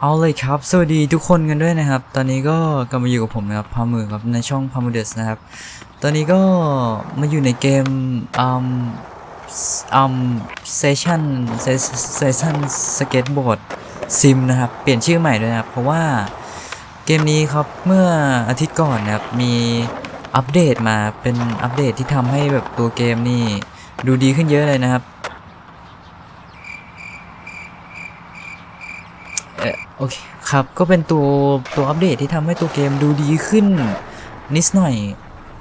เอาเลยครับ สวัสดีทุกคนกันด้วยนะครับ ตอนนี้ก็กลับมาอยู่กับผมนะครับพามือครับในช่องพามือเดสนะครับ ตอนนี้ก็มาอยู่ในเกมอืมอืมเซสชั่นเซสชั่นสเก็ตบอร์ดซิมนะครับ เปลี่ยนชื่อใหม่ด้วยนะครับ เพราะว่าเกมนี้ครับเมื่ออาทิตย์ก่อนนะครับ มีอัปเดตมาเป็นอัปเดตที่ทำให้แบบตัวเกมนี่ดูดีขึ้นเยอะเลยนะครับ เออ โอเคครับ ก็เป็นตัวตัวอัปเดตที่ทำให้ตัวเกมดูดีขึ้น นิดหน่อย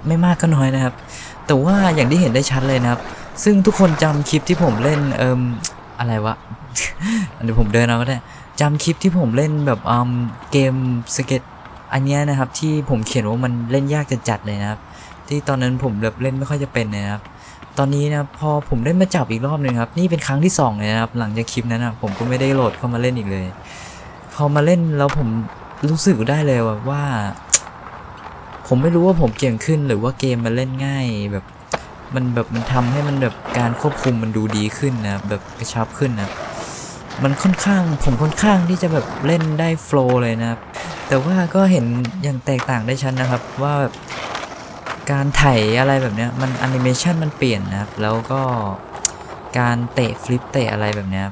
ไม่มากก็น้อยนะครับ แต่ว่าอย่างที่เห็นได้ชัดเลยนะครับ ซึ่งทุกคนจำคลิปที่ผมเล่นเอิมอะไรวะเดี๋ยวผมเดินเอาก็ได้จำคลิปที่ผมเล่นแบบอืมเกมสเก็ตอันเนี้ยนะครับที่ผมเขียนว่ามันเล่นยากจะจัดเลยนะครับ ที่ตอนนั้นผมแบบเล่นไม่ค่อยจะเป็นนะครับ ตอนนี้นะพอผมได้มาจับอีกรอบหนึ่งครับ นี่เป็นครั้งที่สองเลยนะครับ หลังจากคลิปนั้นนะผมก็ไม่ได้โหลดเข้ามาเล่นอีกเลย พอมาเล่นแล้วผมรู้สึกได้เลยว่าวาผมไม่รู้ว่าผมเก่งขึ้นหรือว่าเกมมันเล่นง่ายแบบมันแบบมันทำให้มันแบบการควบคุมมันดูดีขึ้นนะแบบกระชับขึ้นนะมันค่อนข้างผมค่อนข้างที่จะแบบเล่นได้โฟล์เลยนะแต่ว่าก็เห็นอย่างแตกต่างได้ชัดนนะครับว่าแบบการไถอะไรแบบเนี้ยมันแอนิเมชันมันเปลี่ยนนะครับ แล้วก็การเตะฟลิปเตะอะไรแบบเนี้ย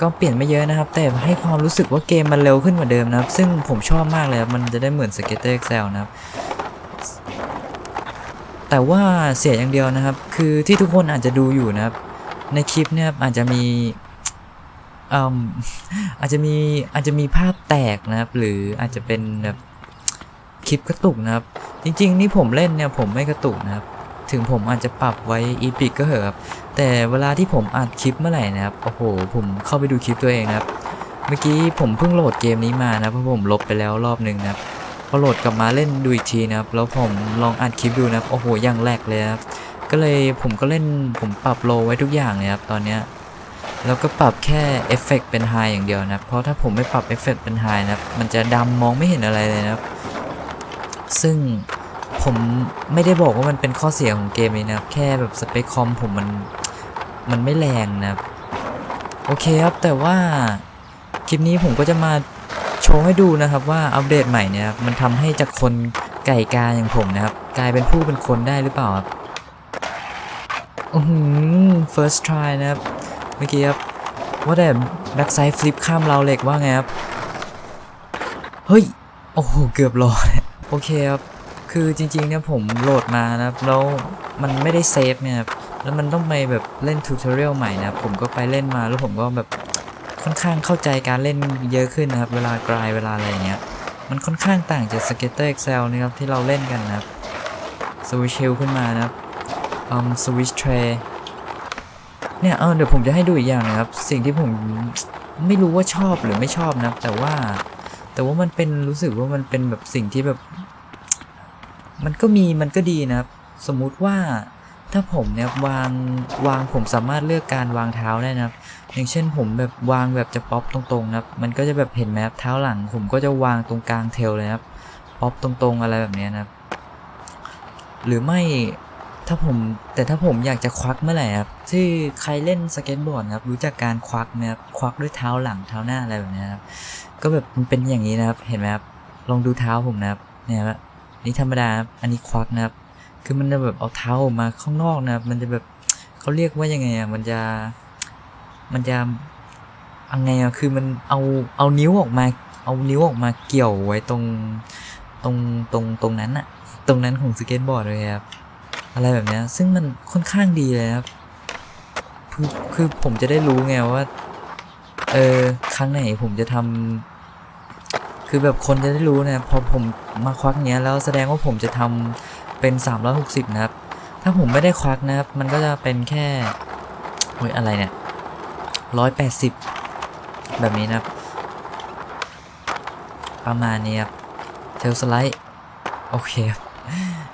ก็เปลี่ยนไม่เยอะนะครับ แต่ให้ความรู้สึกว่าเกมมันเร็วขึ้นกว่าเดิมนะครับ ซึ่งผมชอบมากเลยมันจะได้เหมือน Skater Excel นะครับ แต่ว่าเสียอย่างเดียวนะครับ คือที่ทุกคนอาจจะดูอยู่นะครับ ในคลิปเนี่ยอาจจะมีอืมอาจจะมีอาจจะมีภาพแตกนะครับ หรืออาจจะเป็นแบบคลิปกระตุกนะครับ จริง ๆ นี่ผมเล่นเนี่ยผมไม่กระตุกนะครับ ถึงผมอาจจะปรับไว้อีพิกก็เหอะครับแต่เวลาที่ผมอัดคลิปเมื่อไหร่นะครับโอ้โห ผมเข้าไปดูคลิปตัวเองนะครับ เมื่อกี้ผมเพิ่งโหลดเกมนี้มานะเพราะผมลบไปแล้วรอบหนึ่งนะครับพอโหลดกลับมาเล่นดูอีกทีนะครับแล้วผมลองอัดคลิปดูนะครับโอ้โหยังแหลกเลยครับก็เลยผมก็เล่นผมปรับโลไว้ทุกอย่างเลยครับตอนเนี้ยแล้วก็ปรับแค่เอฟเฟกต์เป็นไฮอย่างเดียวนะเพราะถ้าผมไม่ปรับเอฟเฟกต์เป็นไฮนะมันจะดำมองไม่เห็นอะไรเลยนะครับซึ่ง ผมไม่ได้บอกว่ามันเป็นข้อเสียของเกมนี้นะครับแค่แบบสเปคคอมผมมันมันไม่แรงนะครับ โอเคครับแต่ว่าคลิปนี้ผมก็จะมาโชว์ให้ดูนะครับว่าอัปเดตใหม่เนี่ยครับมันทำให้จากคนไก่กาอย่างผมนะครับ กลายเป็นผู้เป็นคนได้หรือเปล่าครับอือหือ first try นะครับ เมื่อกี้ครับว่าแต่แบ็กไซด์ฟลิปข้ามราวเหล็กว่าไงครับ เฮ้ย โอ้โห เกือบรอโอเคครับ คือจริงๆเนี่ยผมโหลดมานะครับแล้วมันไม่ได้เซฟเนี่ยครับแล้วมันต้องไปแบบเล่นทูตอเรียลใหม่นะครับผมก็ไปเล่นมาแล้วผมก็แบบค่อนข้างเข้าใจการเล่นเยอะขึ้นนะครับ เวลากรายเวลาอะไรอย่างเงี้ยมันค่อนข้างต่างจาก Skater Excel นะครับที่เราเล่นกันนะครับ Switch Hill ขึ้นมานะครับอืม Switch Tray เนี่ยเออเดี๋ยวผมจะให้ดูอีกอย่างนะครับ สิ่งที่ผมไม่รู้ว่าชอบหรือไม่ชอบนะครับแต่ว่า แต่ว่ามันเป็นรู้สึกว่ามันเป็นแบบสิ่งที่แบบ มันก็มีมันก็ดีนะครับ สมมุติว่าถ้าผมเนี่ยวางวางผมสามารถเลือกการวางเท้าได้นะครับ อย่างเช่นผมแบบวางแบบจะป๊อปตรงๆนะครับ มันก็จะแบบเห็นไหมครับเท้าหลัง ผมก็จะวางตรงกลางเทลเลยครับป๊อปตรงๆอะไรแบบนี้นะครับ หรือไม่ถ้าผมแต่ถ้าผมอยากจะควักเมื่อไหร่ครับที่ใครเล่นสเก็ตบอร์ดครับรู้จักการควักไหมครับควักด้วยเท้าหลังเท้าหน้าอะไรแบบนี้ครับก็แบบมันเป็นอย่างนี้นะครับเห็นไหมครับลองดูเท้าผมนะครับเนี่ยครับ นี่ธรรมดาครับอันนี้ควักนะครับ คือมันจะแบบเอาเท้าออกมาข้างนอกนะครับ มันจะแบบเขาเรียกว่ายังไงอะ มันจะ มันจะยังไงอะ คือมันเอา เอานิ้วออกมา เอานิ้วออกมาเกี่ยวไว้ตรง ตรง ตรง ตรงนั้นอะตรงนั้นของสเก็ตบอร์ดเลยครับ อะไรแบบเนี้ยซึ่งมันค่อนข้างดีเลยครับ คือ คือผมจะได้รู้ไงว่า เออ ครั้งไหนผมจะทำ คือแบบคนจะได้รู้นะพอผมมาควักเนี้ยแล้วแสดงว่าผมจะทำเป็น 360 นะครับ ถ้าผมไม่ได้ควักนะครับ มันก็จะเป็นแค่โอ้ยอะไรเนี่ย180แบบนี้นะครับ ประมาณนี้ครับเทลสไลด์โอเค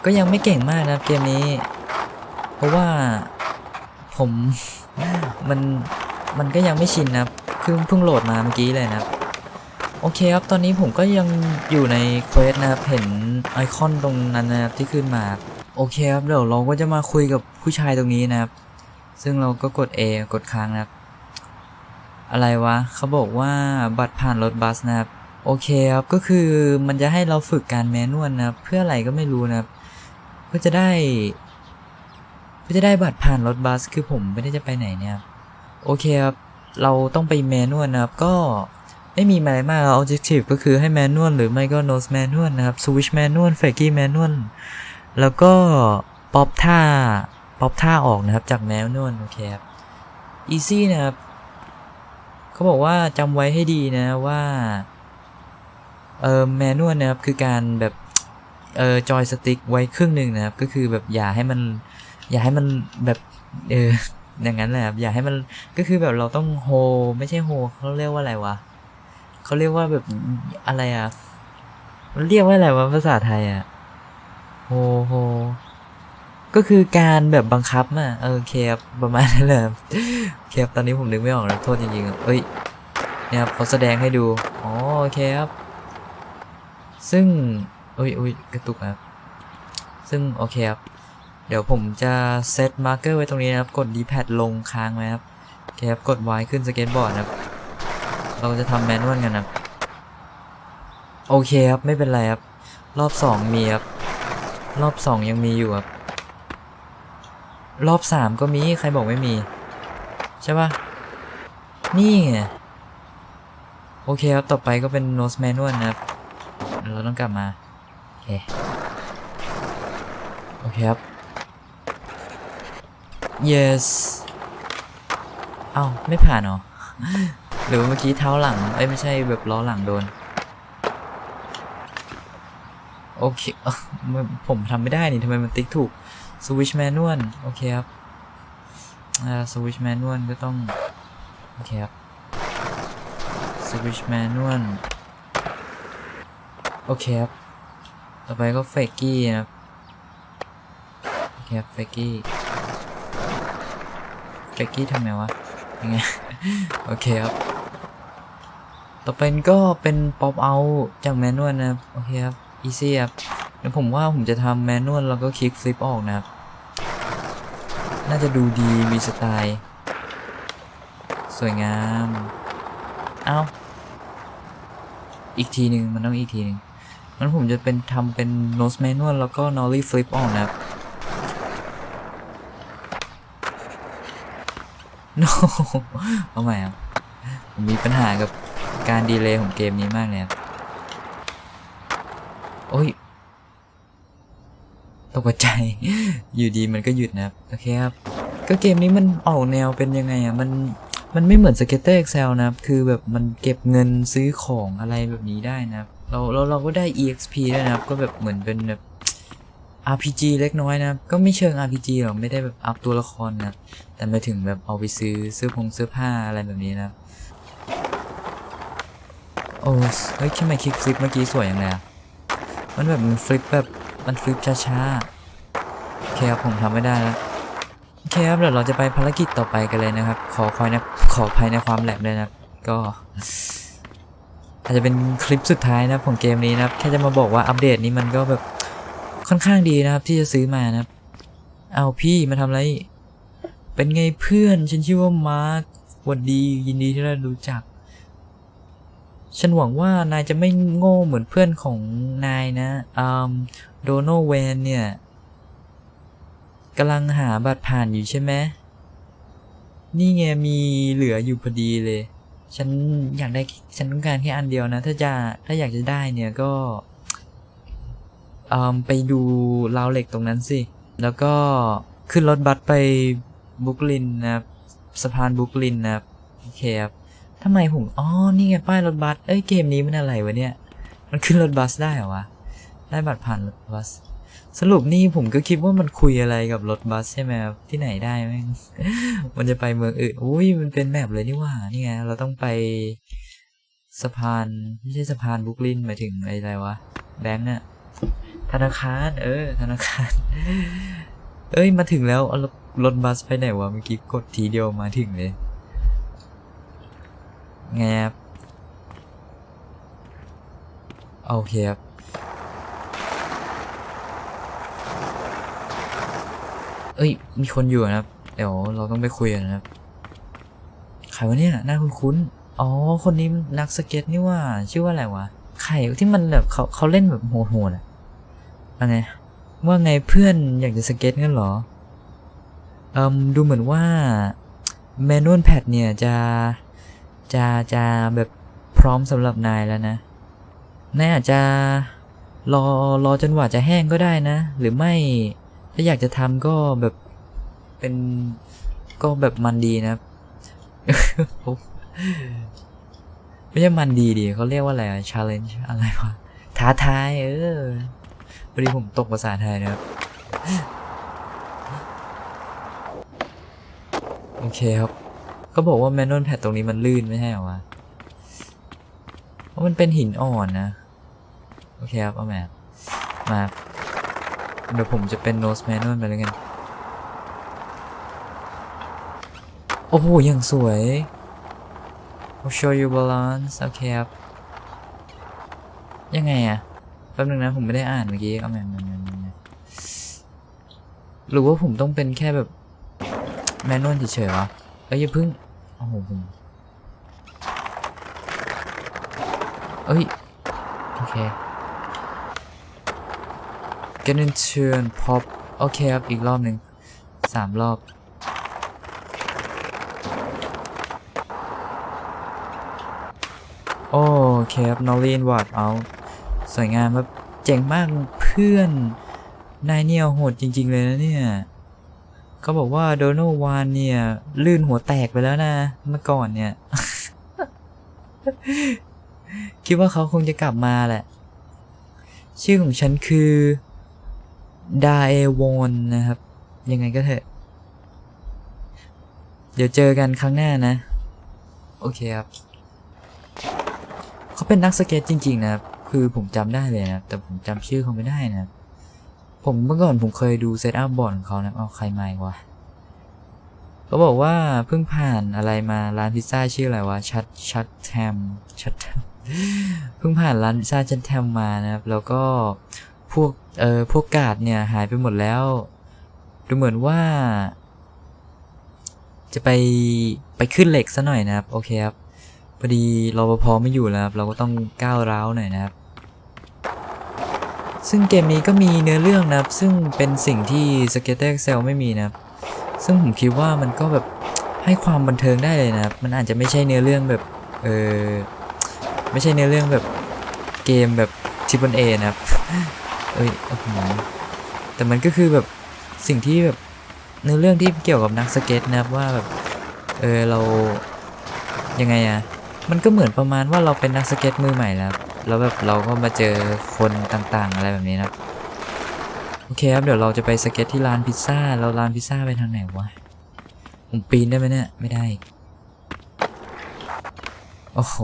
ก็ยังไม่เก่งมากนะครับเกมนี้ เพราะว่าผมมันมันก็ยังไม่ชินนะครับเพิ่งเพิ่งโหลดมาเมื่อกี้เลยนะครับ โอเคครับ ตอนนี้ผมก็ยังอยู่ในเควสนะครับ เห็นไอคอนตรงนั้นนะครับที่ขึ้นมา โอเคครับ เดี๋ยวเราก็จะมาคุยกับผู้ชายตรงนี้นะครับ ซึ่งเราก็กด A กดค้างนะครับ อะไรวะ เขาบอกว่าบัตรผ่านรถบัสนะครับ โอเคครับ ก็คือมันจะให้เราฝึกการแมนนวลนะครับ เพื่ออะไรก็ไม่รู้นะครับ เพื่อจะได้ เพื่อจะได้บัตรผ่านรถบัส คือผมไม่ได้จะไปไหนเนี่ยครับโอเคครับ เราต้องไปแมนนวลนะครับ ก็ ไม่มีอะไรมาก objective ก็คือให้แมนนวลหรือไม่ก็ nose manual นะครับ switch manual f a k y manual แล้วก็ป๊อปท่าป๊อปท่าออกนะครับจากแมนนวลโอเคครับ easy นะครับเขาบอกว่าจำไว้ให้ดีนะว่าเออแมนนวลนะครับคือการแบบเออจอยสติ๊กไว้ครึ่งหนึ่งนะครับ ก็คือแบบอย่าให้มัน อย่าให้มันแบบเอออย่างนั้นแหละครับอย่าให้มันก็คือแบบเราต้องโฮไม่ใช่โฮเขาเรียกว่าอะไรวะ เขาเรียกว่าแบบอะไรอะ มันเรียกว่าอะไรวะภาษาไทยอะโฮโฮก็คือการแบบบังคับอะ เออเคครับประมาณนั้นแหละเคครับตอนนี้ผมนึกไม่ออกแล้วโทษจริงๆเอ้ยเนี่ยครับเขาแสดงให้ดู อ๋อโอเคครับ ซึ่งอุ้ยอุ้ยกระตุกครับ ซึ่งโอเคครับ เดี๋ยวผมจะเซตมาร์เกอร์ไว้ตรงนี้นะครับ กด D-pad ลงค้างไว้ครับโอเคครับ กด Y ขึ้นสเก็ตบอร์ดนะครับ เราจะทำแมนนวลกันนะโอเคครับไม่เป็นไรครับ รอบสองมีครับ รอบสองยังมีอยู่ครับ รอบสามก็มีใครบอกไม่มี ใช่ปะนี่ไงโอเคครับ ต่อไปก็เป็น nose manual นะครับ เราต้องกลับมา โอเค โอเคครับ yes เอ้าไม่ผ่านเหรอ หรือเมื่อกี้เท้าหลัง เอ้ยไม่ใช่แบบล้อหลังโดน โอเคเอ้ามันผมทำไม่ได้นี่ทำไมมันติ๊กถูก switch manual โอเคครับอ่า switch manual ก็ต้อง โอเคครับ switch manual โอเคครับ ต่อไปก็ fakey นะครับ โอเคครับ fakey fakey ทำไงวะยังไง โอเคครับ ต่อไปก็เป็น pop out จาก manual นะครับโอเคครับ easy ครับเดี๋ยวผมว่าผมจะทำ manual แล้วก็ kick flip ออกนะครับ น่าจะดูดีมีสไตล์ สวยงาม เอาอีกทีหนึ่งมันต้องอีกทีหนึ่งงั้นผมจะเป็นทำเป็น nose manual แล้วก็ nollie flip ออกนะครับ no เอาใหม่ครับผมมีปัญหากับ การดีเลย์ของเกมนี้มากเลยครับโอ้ยตกใจ อยู่ดีมันก็หยุดนะครับ โอเคครับ ก็เกมนี้มันออกแนวเป็นยังไงอะ มัน มันไม่เหมือน Skater Excel นะครับ คือแบบมันเก็บเงินซื้อของอะไรแบบนี้ได้นะครับ เราเราเราก็ได้ EXP ด้วยนะครับ ก็แบบเหมือนเป็นแบบ RPG เล็กน้อยนะครับ ก็ไม่เชิง RPG หรอก ไม่ได้แบบอัพตัวละครนะ แต่มาถึงแบบเอาไปซื้อเสื้อผงเสื้อผ้าอะไรแบบนี้นะครับ โอ้เฮ้ยทำไมคลิกฟลิปเมื่อกี้สวยอย่างไรอะมันแบบมันฟลิปแบบมันฟลิปช้าๆโอเคครับผมทำไม่ได้แล้วโอเคครับเดี๋ยวเราจะไปภารกิจต่อไปกันเลยนะครับ ขอคอยนะขออภัยในความแหลกเลยนะก็ อาจจะเป็นคลิปสุดท้ายนะของเกมนี้นะครับแค่จะมาบอกว่าอัปเดตนี้มันก็แบบค่อนข้างดีนะครับ ที่จะซื้อมานะครับ เอาพี่มาทำอะไรเป็นไงเพื่อน ฉันชื่อว่ามาร์คหวัดดียินดีที่ได้รู้จัก ฉันหวังว่านายจะไม่โง่เหมือนเพื่อนของนายนะอืมโดโนแวนเนี่ยกำลังหาบัตรผ่านอยู่ใช่ไหม นี่ไงมีเหลืออยู่พอดีเลย ฉันอยากได้ ฉันต้องการแค่อันเดียวนะ ถ้าจะถ้าอยากจะได้เนี่ยก็ไปดูราวเหล็กตรงนั้นสิ แล้วก็ขึ้นรถบัสไปบุกลินนะสะพานบุกลินนะครับโอเคครับ ทำไมผมอ๋อนี่ไงป้ายรถบัสเอ้ยเกมนี้มันอะไรวะเนี่ย มันขึ้นรถบัสได้เหรอวะได้บัตรผ่านรถบัส สรุปนี่ผมก็คิดว่ามันคุยอะไรกับรถบัสใช่ไหมครับที่ไหนได้แม่งมันจะไปเมืองอื่นอุ้ยมันเป็นแบบเลยนี่ว่านี่ไงเราต้องไปสะพานไม่ใช่สะพานบุกลินหมายถึงอะไรวะแบงก์อะธนาคาร เออ ธนาคาร เอ้ย มาถึงแล้วเอารถรถบัสไปไหนวะ เมื่อกี้กดทีเดียวมาถึงเลย ไงครับโอเคครับเอ้ย มีคนอยู่นะครับ เดี๋ยวเราต้องไปคุยกันนะครับ ใครวะเนี่ยหน้าคุ้นๆอ๋อ คนนี้นักสเก็ตนี่ว่า ชื่อว่าอะไรวะ ใครที่มันแบบเขาเขาเล่นแบบโหดๆอะอะไรว่าไงเพื่อนอยากจะสเก็ตงั้นเหรอเอืมดูเหมือนว่าแมนนวลแพดเนี่ยจะ จะจะแบบพร้อมสำหรับนายแล้วนะ นายอาจจะรอรอจนกว่าจะแห้งก็ได้นะ หรือไม่ถ้าอยากจะทำก็แบบเป็นก็แบบมันดีนะไม่ใช่มันดีดิเขาเรียกว่าอะไรอะ challenge อะไรวะท้าทายเออพอดีผมตกภาษาไทยนะครับโอเคครับ เขาบอกว่าแมนนวลแพดตรงนี้มันลื่นไม่ใช่เหรอวะเพราะมันเป็นหินอ่อนนะ โอเคครับ เอาแมมาเดี๋ยวผมจะเป็นโนสแมนนวลไปแล้วกัน โอ้โห อย่างสวย I'll show you balance โอเคครับ ยังไงอะแป๊บนึงนะ ผมไม่ได้อ่านเมื่อกี้ เอาแมนแมนแมนแมนหรือว่าผมต้องเป็นแค่แบบแมนนวลเฉยๆวะ เอ้ยอย่าพึ่งโอ้โหผมเอ้ยโอเค get into and pop โอเคครับ อีกรอบหนึ่งสามรอบ โอเคครับนอรีนวอดเอา สวยงามแบบเจ๋งมากเพื่อน นายเนี่ยโหดจริง ๆ เลยนะเนี่ย เขาบอกว่าโดนัลวานเนี่ย ลื่นหัวแตกไปแล้วนะ เมื่อก่อนเนี่ย คิดว่าเขาคงจะกลับมาแหละ ชื่อของฉันคือดาเอวอนนะครับ ยังไงก็เถอะ เดี๋ยวเจอกันครั้งหน้านะ โอเคครับ เขาเป็นนักสเก็ตจริง ๆ นะครับ คือผมจำได้เลยนะ แต่ผมจำชื่อเขาไม่ได้นะครับ ผมเมื่อก่อนผมเคยดูเซตอัพบอร์ดของเขานะเอาใครมาอีกวะเขาบอกว่าเพิ่งผ่านอะไรมาร้านพิซซ่าชื่ออะไรวะชัดชัดแทมชัดแทมเพิ่งผ่านร้านพิซซ่าชัดแทมมานะครับ แล้วก็พวกเอ่อพวกกาดเนี่ยหายไปหมดแล้ว ดูเหมือนว่า จะไปไปขึ้นเหล็กซะหน่อยนะครับ โอเคครับพอดีรปภไม่อยู่แล้วครับ เราก็ต้องก้าวร้าวหน่อยนะครับ ซึ่งเกมนี้ก็มีเนื้อเรื่องนะครับ ซึ่งเป็นสิ่งที่ s k a t e r Excel ไม่มีนะครับ ซึ่งผมคิดว่ามันก็แบบให้ความบันเทิงได้เลยนะครับ มันอาจจะไม่ใช่เนื้อเรื่องแบบ เออไม่ใช่เนื้อเรื่องแบบเกมแบบทิปเอนะครับ เอ้ยโอ้โหแต่มันก็คือแบบสิ่งที่แบบเนื้อเรื่องที่เกี่ยวกับนักสเก็ตนะครับว่าแบบ เออเรายังไงอะมันก็เหมือนประมาณว่าเราเป็นนักสเก็ตมือใหม่แล้ว แล้วแบบเราก็มาเจอคนต่างๆ อะไรแบบนี้นะโอเคครับเดี๋ยวเราจะไปสเก็ตที่ร้านพิซซ่าเราร้านพิซซ่าไปทางไหนวะผมปีนได้ไหมเนี่ยไม่ได้โอ้โห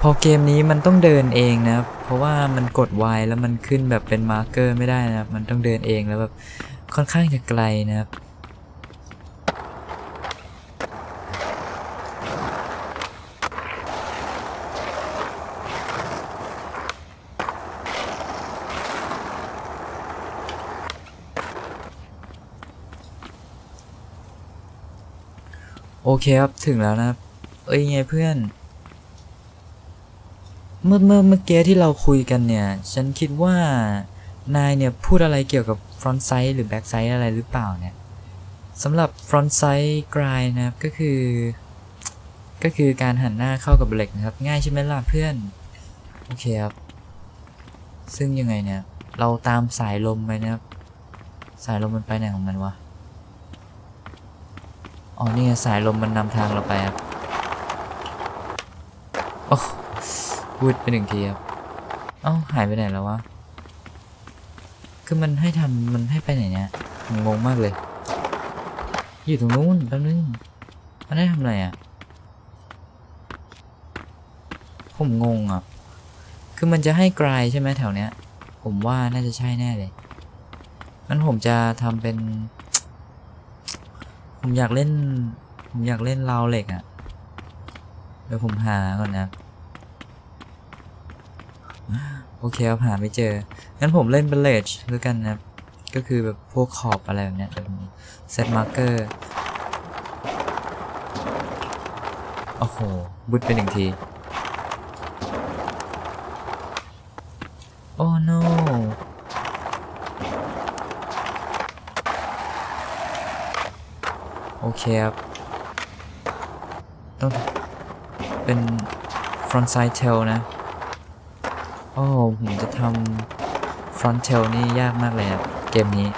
พอเกมนี้มันต้องเดินเองนะครับเพราะว่ามันกด Y แล้วมันขึ้นแบบเป็นมาร์เกอร์ไม่ได้นะครับมันต้องเดินเองแล้วแบบค่อนข้างจะไกลนะครับ อเคครับ ถึงแล้วนะครับ เอ้ยไงเพื่อน เมื่อเมื่อเมื่อกี้ที่เราคุยกันเนี่ย ฉันคิดว่านายเนี่ยพูดอะไรเกี่ยวกับ front side หรือ back side อะไรหรือเปล่าเนี่ยสำหรับ front side grind นะครับก็คือ ก็คือการหันหน้าเข้ากับเหล็กนะครับ ง่ายใช่ไหมล่ะเพื่อน โอเคครับ ซึ่งยังไงเนี่ย เราตามสายลมไปนะครับ สายลมมันไปไหนของมันวะ อ๋อนี่สายลมมันนำทางเราไปครับ โอ้พูดไปหนึ่งทีครับ เอ้าหายไปไหนแล้ววะ คือมันให้ทำมันให้ไปไหนเนี่ยผมงงมากเลย อยู่ตรงนู้นแป๊บนึง มันให้ทำอะไรอะ ผมงงอะ คือมันจะให้กลายใช่ไหมแถวเนี้ย ผมว่าน่าจะใช่แน่เลยงั้นผมจะทำเป็น ผมอยากเล่น ผมอยากเล่นราวเหล็กอะ่ะ เดี๋ยวผมหาก่อนนะ โอเคครับหาไม่เจอ งั้นผมเล่นเป็นเลจด้วยกันนะ ก็คือแบบพวกขอบอะไรแบบเนี้ยเดี๋ยวผมเซตมาร์เกอร์ โอ้โห บุดไปหนึ่งที โอ้ no โอ เคครับต้องเป็น front side tail นะ โอ้ผมจะทำ front tail นี่ยากมากเลยครับ เกมนี้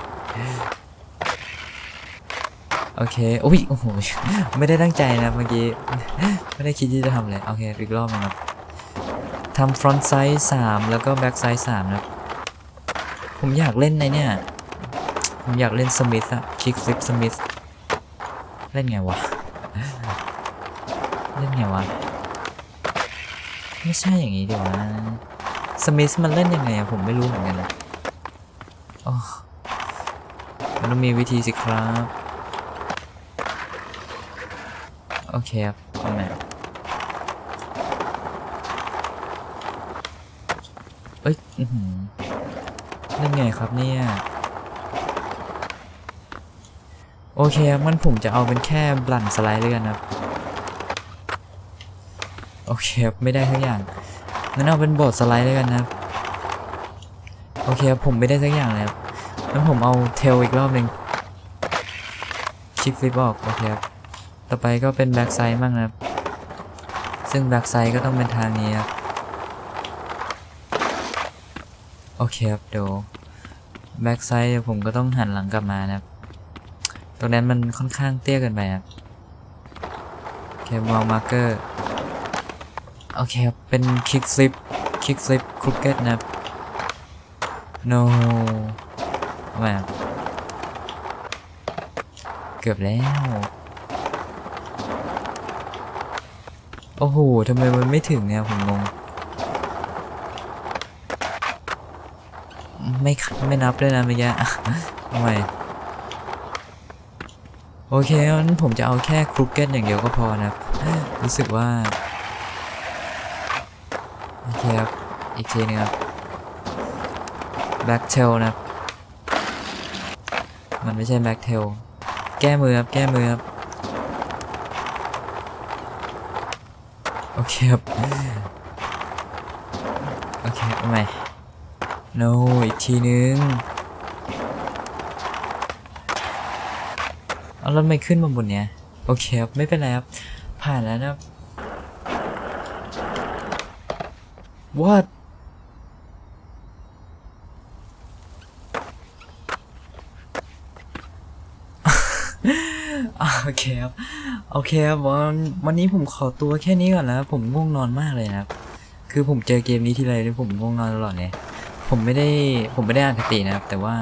โอเคโอ้ย โอ้โห ไม่ได้ตั้งใจนะเมื่อกี้ ไม่ได้คิดที่จะทำเลย โอเคอีกรอบนึงครับทำ front side 3 แล้วก็ back side 3นะครับผมอยากเล่นในเนี่ย ผมอยากเล่น Smith อะ kick flip Smith เล่นไงวะ เล่นไงวะ ไม่ใช่อย่างนี้ดีวะ Smith มันเล่นยังไงอะผมไม่รู้เหมือนกันนะโอ้มันต้องมีวิธีสิครับ โอเคครับเอาใหม่เอ้ยเล่นไงครับเนี่ย โอเคครับมันผมจะเอาเป็นแค่บลันสไลด์เลยกันครับ โอเคครับไม่ได้ทั้งอย่างงั้นเอาเป็นบอร์ดสไลด์เลยกันนะครับ โอเคครับผมไม่ได้สักอย่างเลยครับงั้นผมเอาเทลอีกรอบหนึ่งคลิกฟลิปออกโอเคครับ ต่อไปก็เป็นแบ็กไซด์บ้างนะครับ ซึ่งแบ็กไซด์ก็ต้องเป็นทางนี้ครับ โอเคครับเดี๋ยวแบ็กไซด์ผมก็ต้องหันหลังกลับมานะครับ รงนั้นมันค่อนข้างเตี้ยเกินไปครับโอเคมองมาร์เกอร์โอเคครับ เป็นคิกฟลิปคิกฟลิปครุกเก็ตนะครับ no ทำไมครับเกือบแล้ว โอ้โหทำไมมันไม่ถึงเนี่ยผมงงไม่ไม่นับด้วยนะเมื่อกี้ทำไม โอเคงั้นผมจะเอาแค่ครุกเก็ตอย่างเดียวก็พอนะครับ รู้สึกว่า โอเคครับ อีกทีนึงครับ back tail นะครับ มันไม่ใช่ back tail แก้มือครับ แก้มือครับ โอเคครับ โอเคเอาใหม่ no อีกทีนึง เอาแล้วทำไม่ขึ้นมาบนเนี้ยโอเคครับไม่เป็นไรครับผ่านแล้วนะครับ what โอเคครับ โอเคครับวันวันนี้ผมขอตัวแค่นี้ก่อนนะผมง่วงนอนมากเลยนะครับ คือผมเจอเกมนี้ทีไรผมง่วงนอนตลอดเลย ผมไม่ได้ผมไม่ได้อ่านสตินะครับ แต่ว่า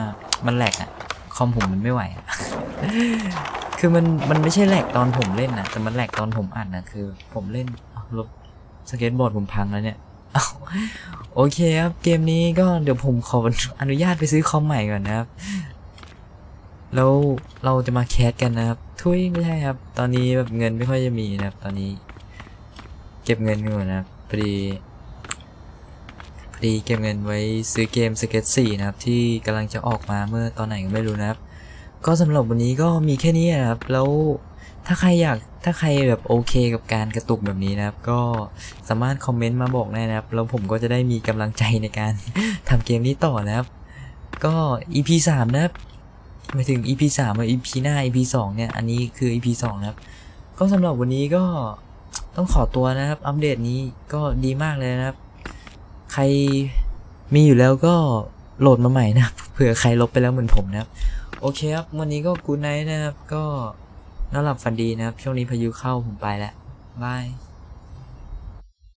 มันแหลกอะคอมผมมันไม่ไหวอะ คือมันมันไม่ใช่แหลกตอนผมเล่นนะแต่มันแหลกตอนผมอ่านนะคือ ผมเล่นลบสเก็ตบอร์ดผมพังแล้วเนี่ยโอเคครับเกมนี้ก็เดี๋ยวผมขออนุญาตไปซื้อคอมใหม่ก่อนนะครับ แล้วเราจะมาแคสกันนะครับ ทุยไม่ใช่ครับ ตอนนี้แบบเงินไม่ค่อยจะมีนะครับ ตอนนี้ เก็บเงินอยู่นะครับพอดีพอดีเก็บเงินไว้ซื้อเกมสเก็ต4นะครับ ที่กำลังจะออกมาเมื่อตอนไหนก็ไม่รู้นะครับ ก็สำหรับวันนี้ก็มีแค่นี้นะครับ แล้วถ้าใครอยากถ้าใครแบบโอเคกับการกระตุกแบบนี้นะครับ ก็สามารถคอมเมนต์มาบอกได้นะครับ แล้วผมก็จะได้มีกำลังใจในการทำเกมนี้ต่อนะครับ ก็ EP 3นะครับหมายถึง EP 3กับ EP หน้า EP 2เนี่ย อันนี้คือ EP 2นะครับ ก็สำหรับวันนี้ก็ต้องขอตัวนะครับ อัปเดตนี้ก็ดีมากเลยนะครับ ใครมีอยู่แล้วก็โหลดมาใหม่นะครับ เผื่อใครลบไปแล้วเหมือนผมนะครับ โอเคครับ วันนี้ก็กูไนท์นะครับ ก็นอนหลับฝันดีนะครับ ช่วงนี้พายุเข้าผมไปแล้วบาย